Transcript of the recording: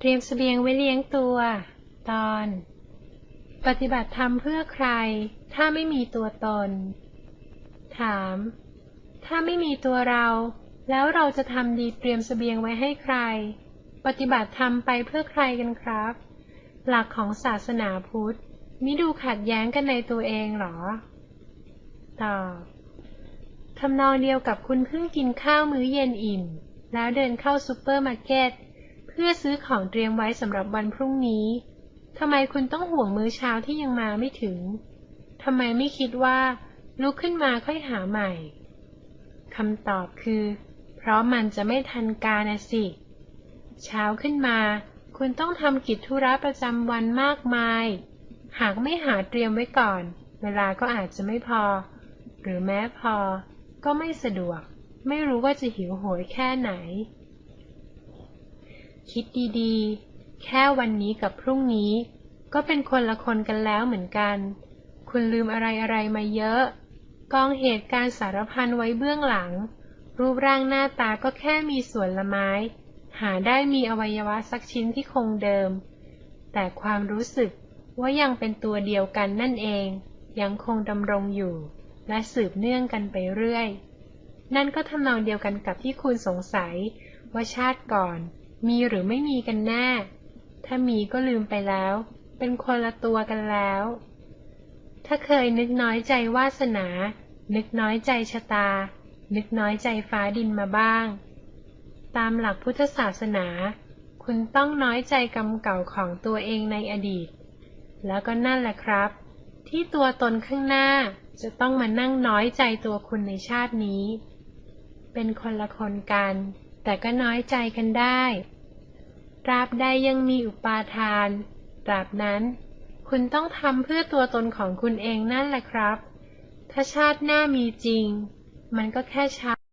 เตรียมสเสบียงไว้เลี้ยงตัว ตอน ปฏิบัติธรรมเพื่อใคร ถ้าไม่มีตัวตน ถาม ถ้าไม่มีตัวเรา แล้วเราจะทำดีเตรียมสเสบียงไว้ให้ใคร ปฏิบัติธรรมไปเพื่อใครกันครับ หลักของศาสนาพุทธมิดูขัดแย้งกันในตัวเองหรอ ตอบทำนองเดียวกับคุณเพิ่งกินข้าวมื้อเย็นอิ่ม แล้วเดินเข้าซูเปอร์มาร์เก็ต พื่อซื้อของเตรียมไว้สำหรับวันพรุ่งนี้ ทำไมคุณต้องห่วงมื้อเช้าที่ยังมาไม่ถึง ทำไมไม่คิดว่า ลุกขึ้นมาค่อยหาใหม่ คำตอบคือ เพราะมันจะไม่ทันการนะสิ เช้าขึ้นมา คุณต้องทำกิจธุระประจำวันมากมาย หากไม่หาเตรียมไว้ก่อน เวลาก็อาจจะไม่พอ หรือแม้พอ ก็ไม่สะดวก ไม่รู้ว่าจะหิวโหยแค่ไหน คิดดีๆ แค่วันนี้กับพรุ่งนี้ ก็เป็นคนละคนกันแล้วเหมือนกัน คุณลืมอะไรๆมาเยอะ กองเหตุการณ์สารพันไว้เบื้องหลัง รูปร่างหน้าตาก็แค่มีส่วนละไม้ หาได้มีอวัยวะสักชิ้นที่คงเดิม แต่ความรู้สึกว่ายังเป็นตัวเดียวกันนั่นเอง ยังคงดำรงอยู่ และสืบเนื่องกันไปเรื่อย นั่นก็ทำนองเดียวกันกับที่คุณสงสัยว่าชาติก่อน มีหรือไม่มีกันแน่ ถ้ามีก็ลืมไปแล้ว เป็นคนละตัวกันแล้ว ถ้าเคยนึกน้อยใจวาสนา นึกน้อยใจชะตา นึกน้อยใจฟ้าดินมาบ้าง ตามหลักพุทธศาสนา คุณต้องน้อยใจกรรมเก่าของตัวเองในอดีต แล้วก็นั่นแหละครับ ที่ตัวตนข้างหน้าจะต้องมานั่งน้อยใจตัวคุณในชาตินี้ เป็นคนละคนกัน แต่ก็น้อยใจกันได้ ตราบใดยังมีอุปาทาน ตราบนั้น คุณต้องทำเพื่อตัวตนของคุณเองนั่นแหละครับ ถ้าชาติหน้ามีจริง มันก็แค่ชาติ